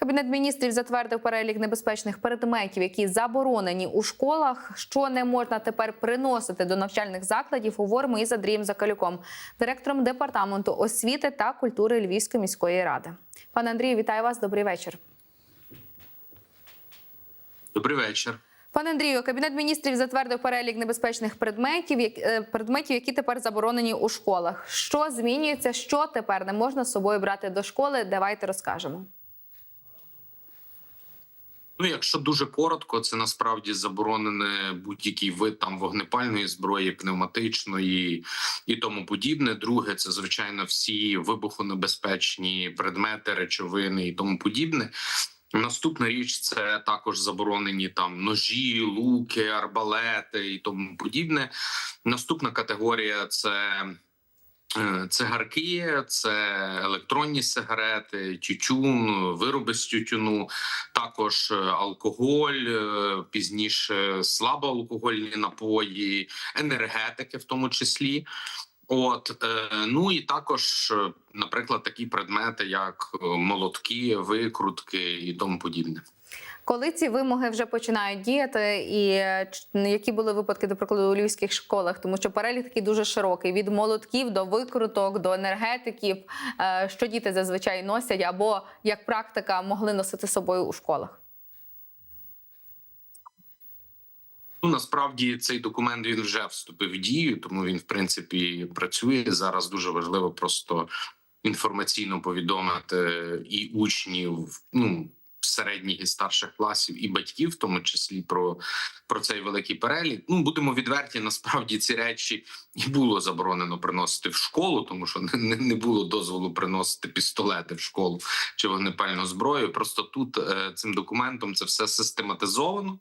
Кабінет міністрів затвердив перелік небезпечних предметів, які заборонені у школах. Що не можна тепер приносити до навчальних закладів, говоримо із Андрієм Закалюком, директором департаменту освіти та культури Львівської міської ради. Пане Андрію, вітаю вас. Добрий вечір. Добрий вечір. Пане Андрію, кабінет міністрів затвердив перелік небезпечних предметів, е, предметів, які тепер заборонені у школах. Що змінюється? Що тепер не можна з собою брати до школи? Давайте розкажемо. Ну, якщо дуже коротко, це насправді заборонене будь-який вид там вогнепальної зброї, пневматичної і тому подібне. Друге, це звичайно всі вибухонебезпечні предмети, речовини і тому подібне. Наступна річ це також заборонені там ножі, луки, арбалети і тому подібне. Наступна категорія це Цигарки, це електронні сигарети, тютюн, вироби з тютюну, також е, алкоголь, е, пізніше слабоалкогольні напої, енергетики, в тому числі. От е, ну і також, е, наприклад, такі предмети, як е, молотки, викрутки і тому подібне. Коли ці вимоги вже починають діяти, і е, які були випадки, до прикладу, у львівських школах, тому що перелік такий дуже широкий: від молотків до викруток, до енергетиків, е, що діти зазвичай носять, або як практика могли носити з собою у школах. Ну насправді цей документ він вже вступив в дію, тому він в принципі працює зараз. Дуже важливо просто інформаційно повідомити і учнів, ну середніх і старших класів, і батьків, в тому числі про, про цей великий перелік. Ну будемо відверті. Насправді ці речі і було заборонено приносити в школу, тому що не, не, було дозволу приносити пістолети в школу чи вогнепальну зброю. Просто тут е, цим документом це все систематизовано.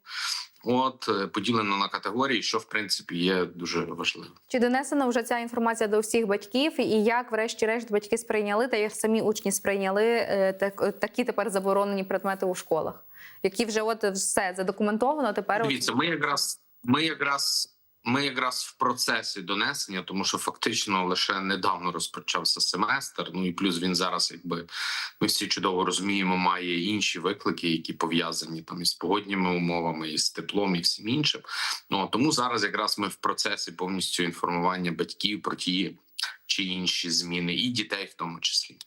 От е, поділено на категорії, що в принципі є дуже важливо. Чи донесена вже ця інформація до всіх батьків, і як, врешті-решт, батьки сприйняли та як самі учні сприйняли е, так, такі тепер заборонені предмети у школах, які вже от все задокументовано. Тепер Дивіться, ми якраз ми якраз ми якраз в процесі донесення, тому що фактично лише недавно розпочався семестр. Ну і плюс він зараз, якби ми всі чудово розуміємо, має інші виклики, які пов'язані там із погодніми умовами, із теплом і всім іншим. Ну тому зараз якраз ми в процесі повністю інформування батьків про ті чи інші зміни, і дітей в тому числі.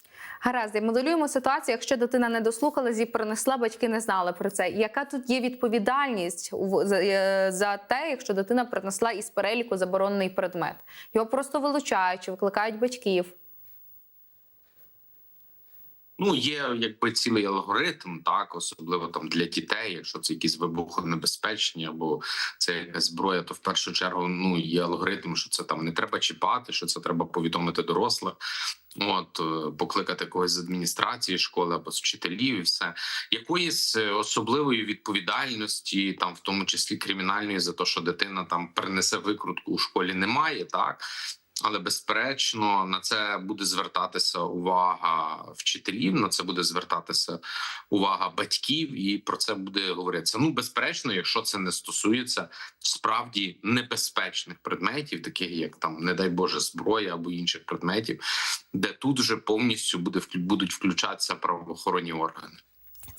Гаразд, моделюємо ситуацію, якщо дитина не дослухалась і принесла, батьки не знали про це. Яка тут є відповідальність е, за те, якщо дитина принесла із переліку заборонений предмет? Його просто вилучають, чи викликають батьків. Ну, є якби цілий алгоритм, так особливо там для дітей, якщо це якісь вибухонебезпечні або це якась зброя, то в першу чергу ну є алгоритм, що це там не треба чіпати, що це треба повідомити дорослих. От е, покликати когось з адміністрації школи або з вчителів, і все якоїсь е, особливої відповідальності, там в тому числі кримінальної, за те, що дитина там принесе викрутку у школі, немає так. Але безперечно на це буде звертатися увага вчителів. На це буде звертатися увага батьків, і про це буде говоритися. Ну безперечно, якщо це не стосується справді небезпечних предметів, таких як там, не дай Боже, зброя або інших предметів, де тут вже повністю буде будуть включатися правоохоронні органи.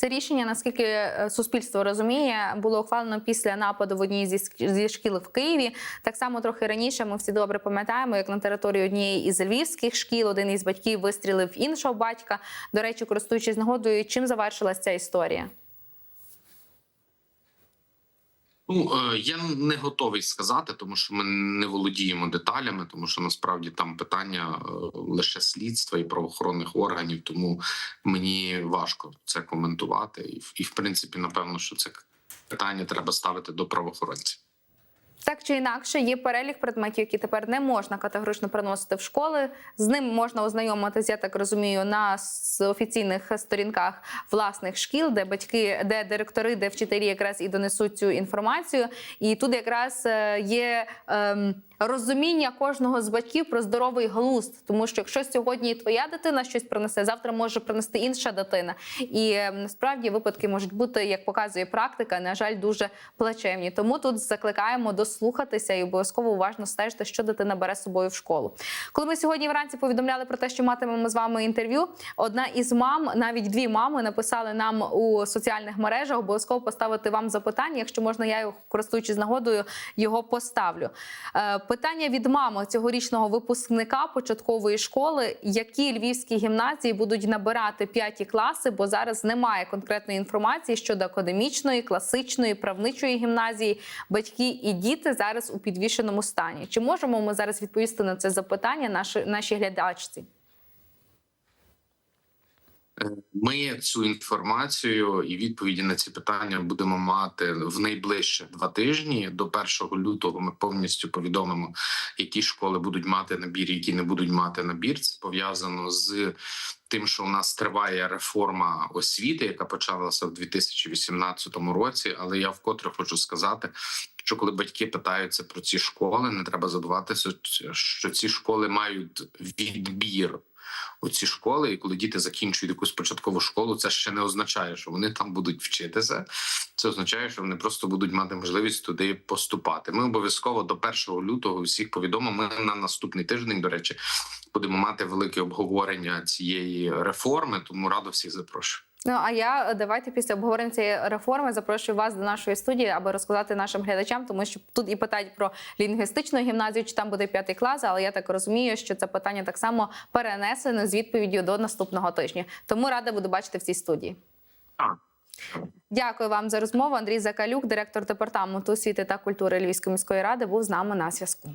Це рішення, наскільки е, суспільство розуміє, було ухвалено після нападу в одній зі зі шкіл в Києві. Так само трохи раніше ми всі добре пам'ятаємо, як на території однієї із львівських шкіл один із батьків вистрілив іншого батька. До речі, користуючись нагодою, чим завершилася ця історія? Ну е, я не готовий сказати, тому що ми не володіємо деталями, тому що насправді там питання е, лише слідства і правоохоронних органів. Тому мені важко це коментувати, і і в принципі, напевно, що це питання треба ставити до правоохоронців. Так чи інакше, є перелік предметів, які тепер не можна категорично приносити в школи. З ним можна ознайомитися, я так розумію, на офіційних сторінках власних шкіл, де батьки, де директори, де вчителі якраз і донесуть цю інформацію. І тут якраз е, є ем, розуміння кожного з батьків про здоровий глузд, тому що якщо сьогодні твоя дитина щось принесе, завтра може принести інша дитина. І е, насправді випадки можуть бути, як показує практика, на жаль, дуже плачевні. Тому тут закликаємо дослухатися і обов'язково уважно стежити, що дитина бере з собою в школу. Коли ми сьогодні вранці повідомляли про те, що матимемо з вами інтерв'ю, одна із мам, навіть дві мами, написали нам у соціальних мережах. Обов'язково поставити вам запитання. Якщо можна, я його користуючись нагодою, його поставлю. Питання від мами цьогорічного випускника початкової школи: які львівські гімназії будуть набирати п'яті класи, бо зараз немає конкретної інформації щодо академічної, класичної, правничої гімназії. Батьки і діти зараз у підвішеному стані. Чи можемо ми зараз відповісти на це запитання наші, нашій глядачці? Е, Ми цю інформацію і відповіді на ці питання будемо мати в найближчі два тижні. До 1 лютого ми повністю повідомимо, які школи будуть мати набір, які не будуть мати набір. Це пов'язано з тим, що у нас триває реформа освіти, яка почалася в 2018 році. Але я вкотре хочу сказати, що коли батьки питаються про ці школи, не треба забуватися, що ці школи мають відбір у ці школи, і коли діти закінчують якусь початкову школу, це ще не означає, що вони там будуть вчитися. Це означає, що вони просто будуть мати можливість туди поступати. Ми обов'язково до 1 лютого всіх повідомимо. Ми на наступний тиждень, до речі, будемо мати велике обговорення цієї реформи. Тому радо всіх запрошую. Ну а я е, давайте після обговорення цієї реформи запрошую вас до нашої студії, аби розказати нашим глядачам, тому що тут і питають про лінгвістичну гімназію, чи там буде п'ятий клас. Але я так розумію, що це питання так само перенесено з відповіддю до наступного тижня. Тому рада буду бачити в цій студії. Дякую вам за розмову. Андрій Закалюк, директор департаменту освіти та культури Львівської міської ради, був з нами на зв'язку.